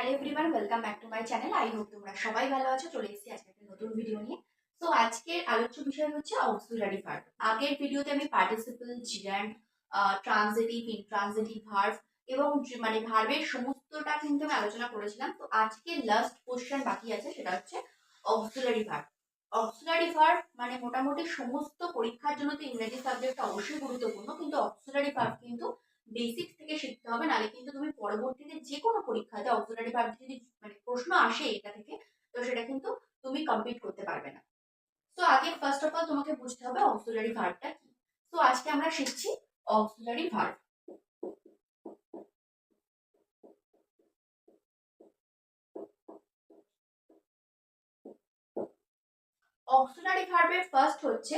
Hello everyone welcome back to my channel I hope তোমরা সবাই ভালো আছো। চলে এসেছি আজকে একটা নতুন ভিডিও নিয়ে। সো আজকের আলোচ্য বিষয় হচ্ছে অক্সিলারি ভার্ব আগের ভিডিওতে আমি participle gerund transitive intransitive verb এবং মানে ভার্বের সমস্তটা কিন্তু আমি আলোচনা করেছিলাম। তো আজকে লাস্ট কোশ্চেন বাকি আছে, সেটা হচ্ছে অক্সিলারি ভার্ব অক্সিলারি ভার্ব মানে মোটামুটি সমস্ত পরীক্ষার জন্য তো ইংরেজি সাবজেক্ট অবশ্যই গুরুত্বপূর্ণ, কিন্তু অক্সিলারি ভার্ব কিন্তু বেসিক থেকে শিখতে হবে, নাহলে কিন্তু তুমি পরবর্তীতে যে কোনো পরীক্ষাতে অক্সিলারি ভার্ব যদি মানে প্রশ্ন আসে এটা থেকে, তো সেটা কিন্তু তুমি কমপ্লিট করতে পারবে না। তো আগে ফার্স্ট অফ অল তোমাকে বুঝতে হবে অক্সিলারি ভার্বটা কি। তো আজকে আমরা শিখছি অক্সিলারি ভার্ব অক্সিলারি ভার্বের ফার্স্ট হচ্ছে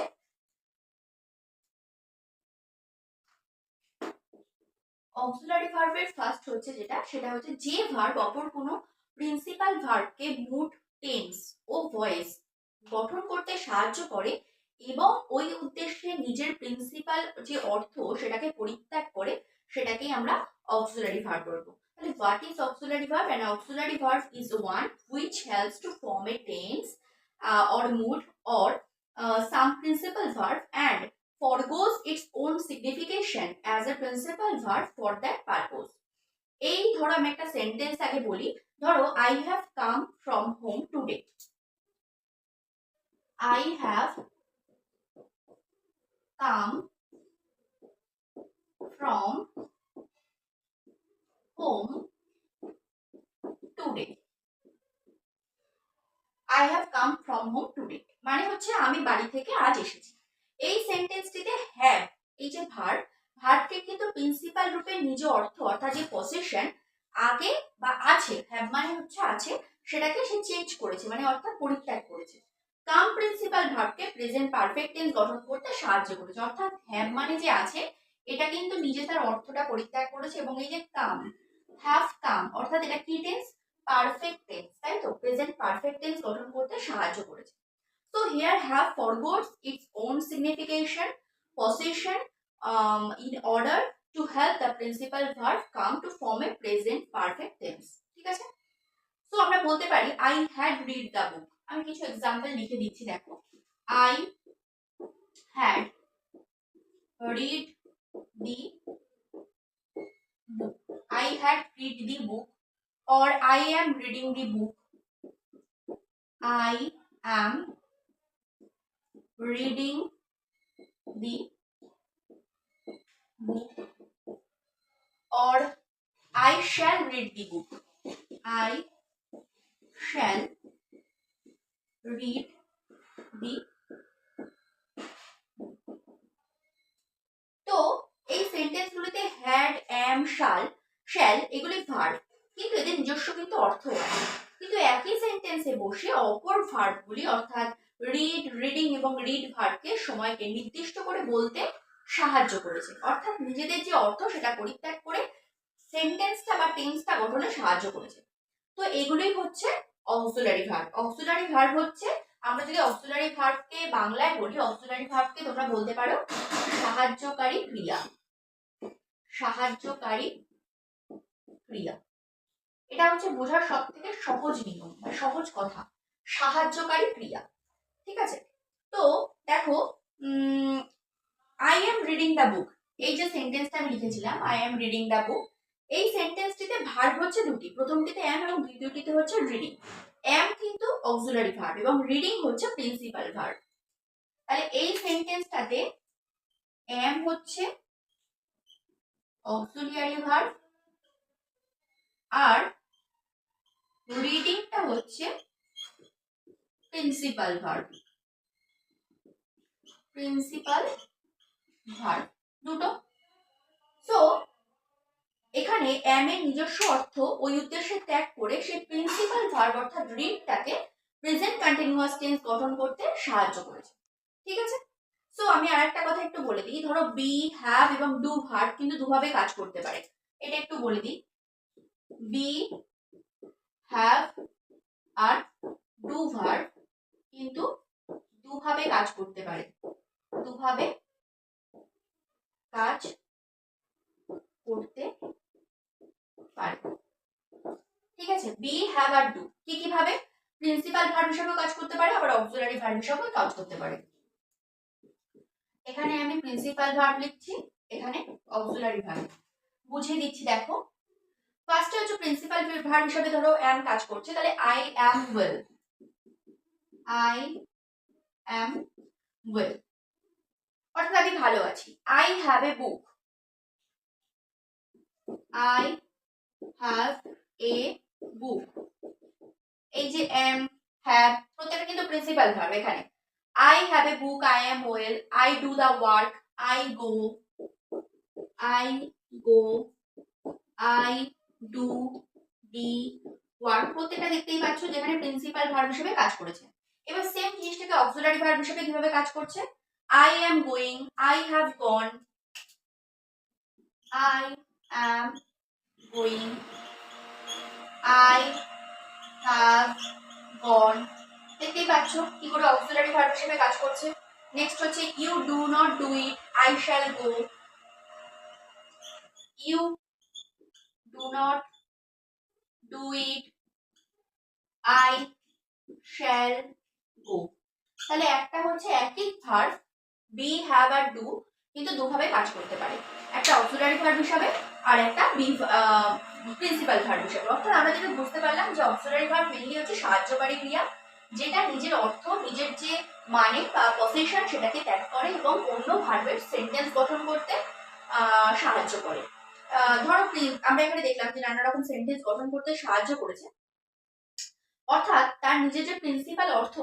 অক্সিলারি ভার্বের ফার্স্ট হচ্ছে যেটা সেটা হচ্ছে যে ভার্ব অপর কোনো প্রিন্সিপাল ভার্বকে মুড টেন্স ও ভয়েস গঠন করতে সাহায্য করে এবং ওই উদ্দেশ্যে নিজের প্রিন্সিপাল যে অর্থ সেটাকে পরিত্যাগ করে সেটাকেই আমরা অক্সিলারি ভার্ব বলব। তাহলে what is auxiliary verb and auxiliary verb is one which helps to form a tense mood or uh, some principal verb and forgoes its own signification as a principal verb for that purpose. এই ধরো আমি একটা sentence আগে বলি। ধরো I have come from home today I have come from home today I have come from home today মানে হচ্ছে আমি বাড়ি থেকে আজ এসেছি। এই সেন্টেন্সটিতে হ্যাভ এই যে ভার ভার্বটি কিন্তু প্রিন্সিপাল রূপে নিজ অর্থ, অর্থাৎ যে পসেশন আগে বা আছে হ্যাভ মানে হচ্ছে আছে, সেটাকে সে চেঞ্জ করেছে মানে অর্থাৎ পরিত্যাগ করেছে। কাম প্রিন্সিপাল ভার্বকে প্রেজেন্ট পারফেক্ট টেন্স গঠন করতে সাহায্য করেছে, অর্থাৎ হ্যাভ মানে যে আছে, এটা কিন্তু নিজে তার অর্থটা পরিত্যাগ করেছে, এবং এই যে কাম হ্যাভ কাম অর্থাৎ এটা কি টেন্স পারফেক্ট টেন্স তাই তো? প্রেজেন্ট পারফেক্ট টেন্স গঠন করতে সাহায্য করেছে। So here have forgots its own signification possession in order to help the principal verb come to form a present perfect tense ঠিক আছে সো আমরা বলতে পারি I had read the book আমি কিছু এক্সাম্পল লিখে দিচ্ছি দেখো I had read the book I had read the book or I am reading the book. I am reading the book, or I shall read the book. I shall read the তো এই সেন্টেন্সগুলোতে had অ্যাম শাল shall এগুলি verb কিন্তু এদের নিজস্ব কিন্তু অর্থ কিন্তু একই সেন্টেন্সে বসে অপর ভার্বগুলি অর্থাৎ রিড রিডিং এবং রিড ভার্বকে সময়কে নির্দিষ্ট করে বলতে সাহায্য করেছে। অর্থাৎ নিজেদের যে অর্থ, সেটা পরিত্যাগ করে সেন্টেন্সটা বা টেন্সটা গঠনে সাহায্য করেছে। তো এগুলোই হচ্ছে অক্সিলারি ভার্ব অক্সিলারি ভার্ব হচ্ছে, আমরা যদি অক্সিলারি ভার্বকে বাংলায় বলি অক্সিলারি ভার্বকে তোমরা বলতে পারো সাহায্যকারী ক্রিয়া। সাহায্যকারী ক্রিয়া। এটা হচ্ছে বোঝার সব থেকে সহজ নিয়ম বা সহজ কথা। সাহায্যকারী ক্রিয়া। ঠিক আছে? তো দেখো I am reading the book এই যে সেন্টেন্সটা আমি লিখেছিলাম I am reading the book এই সেন্টেন্সটিতে ভার্ব হচ্ছে দুটি। প্রথমটিতে এম এবং দ্বিতীয়টিতে হচ্ছে রিডিং এম কিন্তু অক্সিলারি ভার্ব এবং রিডিং হচ্ছে প্রিন্সিপাল ভার্ব তাহলে এই সেন্টেন্সটাতে এম হচ্ছে অক্সিলিয়ারি ভার্ব আর রিডিংটা হচ্ছে প্রিন্সিপাল ভার্ব প্রিন্সিপাল ভার্ব দুটো। সো এখানে এম এর নিজস্ব অর্থ, ওই উদ্দেশ্যে ত্যাগ করে সে প্রিন্সিপাল ভার্ব অর্থাৎ রিডটাকে প্রেজেন্ট কন্টিনিউয়াস টেন্স গঠন করতে সাহায্য করেছে। ঠিক আছে? সো আমি আর একটা কথা একটু বলে দিই। ধরো বি হ্যাভ এবং ডু ভার্ব কিন্তু দুভাবে কাজ করতে পারে। এটা একটু বলে দিই। বি হ্যাভ আর ডু ভার্ব দুভাবে কাজ করতে পারে। দুভাবে কাজ করতে পারে। ঠিক আছে? বি হ্যাভ আর ডু কি কি ভাবে? প্রিন্সিপাল ভার্ব হিসেবেও কাজ করতে পারে, আবার অক্সিলারি ভার্ব হিসেবেও কাজ করতে পারে। এখানে আমি প্রিন্সিপাল ভার্ব লিখছি, এখানে অক্সিলারি ভার্ব বুঝিয়ে দিচ্ছি, দেখো। ফার্স্টে হচ্ছে প্রিন্সিপাল ভার্ব হিসেবে ধরো অ্যাম কাজ করছে, তাহলে I am well I am well অর্থাৎ আমি ভালো আছি। I have a book I have a book এই যে এম হ্যাভ প্রত্যেকটা কিন্তু প্রিন্সিপাল ভার্ব এখানে। I have a book I am well I do the work I go I go I do the work প্রত্যেকটা দেখতেই পাচ্ছ যেখানে principal verb হিসেবে কাজ করেছে। এবার সেম জিনিসটাকে অক্সিলারি ভার্ব হিসেবে কীভাবে কাজ করছে? I am going I have gone I am going I have gone দেখতেই পাচ্ছ কি করে অক্সিলারি ভার্ব হিসেবে কাজ করছে? নেক্সট হচ্ছে you do not do it I shall go you do not do it I shall go তাহলে একটা হচ্ছে একই ভার্ব বি হ্যাভ আর ডু কিন্তু দুভাবে কাজ করতে পারে। একটা অক্সিলারি ভার্ব হিসাবে আর একটা বি প্রিন্সিপাল ভার্ব হিসাবে। অর্থাৎ আমরা যেটা বুঝতে পারলাম যে অক্সিলারি ভার্ব মেনলি হচ্ছে সাহায্যকারী ক্রিয়া, যেটা নিজের অর্থ, নিজের যে মানে বা পজিশন সেটাকে ত্যাগ করে এবং অন্য ভার্বের সেন্টেন্স গঠন করতে সাহায্য করে। ধরো আমরা এখানে দেখলাম যে নানা রকম সেন্টেন্স গঠন করতে সাহায্য করেছে। অর্থাৎ তার নিজের যে প্রিন্সিপাল অর্থ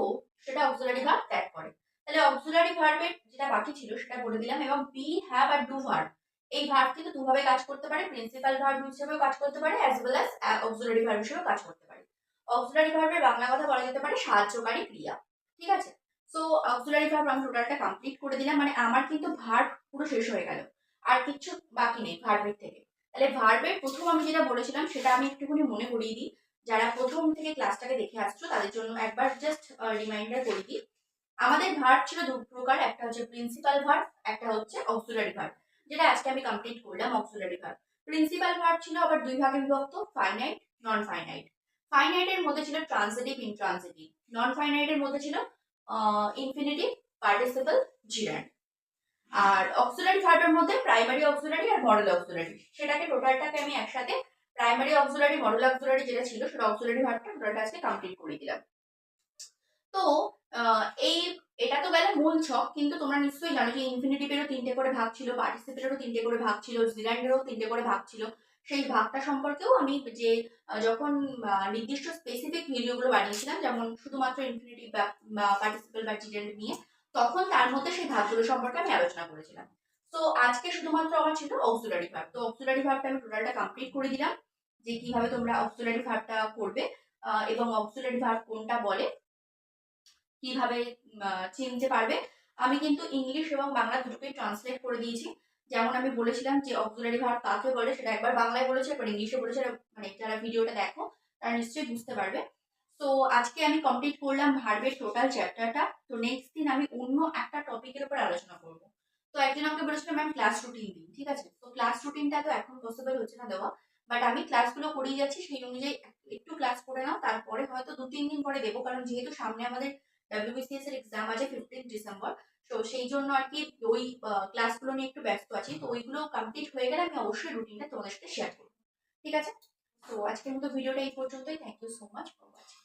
সেটা অক্সিলারি ভার্ব ত্যাগ করে তাহলে অক্সিলারি ভার্বের যেটা বাকি ছিল সেটা বলে দিলাম, এবং বি হ্যাভ আর ডু ভার্ব এই ভার্ব কিন্তু দুভাবে কাজ করতে পারে প্রিন্সিপাল ভার্ব হিসেবেও কাজ করতে পারে as well as auxiliary verb হিসেবেও কাজ করতে পারে। অক্সিলারি ভার্বের বাংলা কথা বলা যেতে পারে সাহায্যকারী ক্রিয়া, ঠিক আছে? সো অক্সিলারি ভার্ব আমি টোটালটা কমপ্লিট করে দিলাম মানে আমার কিন্তু ভার্ব পুরো শেষ হয়ে গেল, আর কিছু বাকি নেই ভার্বের থেকে। তাহলে ভার্বের প্রথম আমি যেটা বলেছিলাম, সেটা আমি একটুখানি মনে করিয়ে দিই। যারা প্রথম থেকে ক্লাসটাকে দেখে আসছো, তাদের জন্য একবার জাস্ট রিমাইন্ডার করে দিই। আমাদের ভার্ব ছিল দু প্রকার, একটা হচ্ছে প্রিন্সিপাল ভার্ব একটা হচ্ছে অক্সিলারি ভার্ব যেটা আজকে আমি কমপ্লিট করলাম অক্সিলারি ভার্ব প্রিন্সিপাল ভার্ব ছিল আবার দুই ভাগে বিভক্ত ফাইনাইট নন ফাইনাইট ফাইনাইটের মধ্যে ছিল ট্রান্সিটিভ ইনট্রান্সিটিভ নন ফাইনাইটের মধ্যে ছিল ইনফিনিটিভ পার্টিসিপল জিরান্ড আর অক্সিলারি ভার্বের মধ্যে প্রাইমারি অক্সিলারি আর মডেল অক্সিলারি সেটাকে টোটালটাকে আমি একসাথে প্রাইমারি অক্সুলারি মডেল অক্সিলারি যেটা ছিল সেটা অক্সিলারি ভার্বটা টোটালটা আজকে কমপ্লিট করে দিলাম। তো এই, এটা তো গেল মূল ছক, কিন্তু তোমরা নিশ্চয়ই জানো যে ইনফিনিটিভেরও তিনটে করে ভাগ ছিল পার্টিসিপেটেরও তিনটে করে ভাগ ছিল জিরান্ডেরও তিনটে করে ভাগ ছিল। সেই ভাগটা সম্পর্কেও আমি যে যখন নির্দিষ্ট স্পেসিফিক ভিডিওগুলো বানিয়েছিলাম, যেমন শুধুমাত্র ইনফিনিটিভ বা পার্টিসিপেল বা জিরান্ড নিয়ে, তখন তার মধ্যে সেই ভাগগুলো সম্পর্কে আমি আলোচনা করেছিলাম। তো আজকে শুধুমাত্র আমার ছিল অক্সিলারি ভার্ব তো অক্সিলারি ভার্বটা আমি টোটালটা কমপ্লিট করে দিলাম। যে কীভাবে তোমরা অক্সিলারি ভার্বটা করবে এবং অক্সিলারি ভার্ব কোনটা বলে, কীভাবে চিনতে পারবে। আমি কিন্তু ইংলিশ এবং বাংলা দুটোকেই ট্রান্সলেট করে দিয়েছি। যেমন আমি বলেছিলাম যে অক্সিলারি ভার্ব কাকে বলে সেটা একবার বাংলায় বলেছে একবার ইংলিশে বলেছে মানে যারা ভিডিওটা দেখো, তারা নিশ্চয়ই বুঝতে পারবে। তো আজকে আমি কমপ্লিট করলাম ভার্বের টোটাল চ্যাপ্টারটা তো নেক্সট দিন আমি অন্য একটা টপিকের উপর আলোচনা করব। তো একজন আমাকে বলেছিল ম্যাম ক্লাস রুটিন দিন। ঠিক আছে? তো ক্লাস রুটিনটা তো এখন পসিবল হচ্ছে না দেওয়া। বাট আমি ক্লাসগুলো করেই যাচ্ছি, সেই অনুযায়ী একটু ক্লাস করে নাও, তারপরে হয়তো দু, তিন দিন পরে দেবো। কারণ যেহেতু সামনে আমাদের ডাব্লিউবিসিএস এর এক্সাম আছে ফিফটিন ডিসেম্বর তো সেই জন্য আর কি ওই ক্লাসগুলো নিয়ে একটু ব্যস্ত আছি। তো ওইগুলো কমপ্লিট হয়ে গেলে আমি অবশ্যই রুটিনটা তোমাদের সাথে শেয়ার করব। ঠিক আছে? তো আজকের মতো ভিডিওটা এই পর্যন্তই। Thank you so much for watching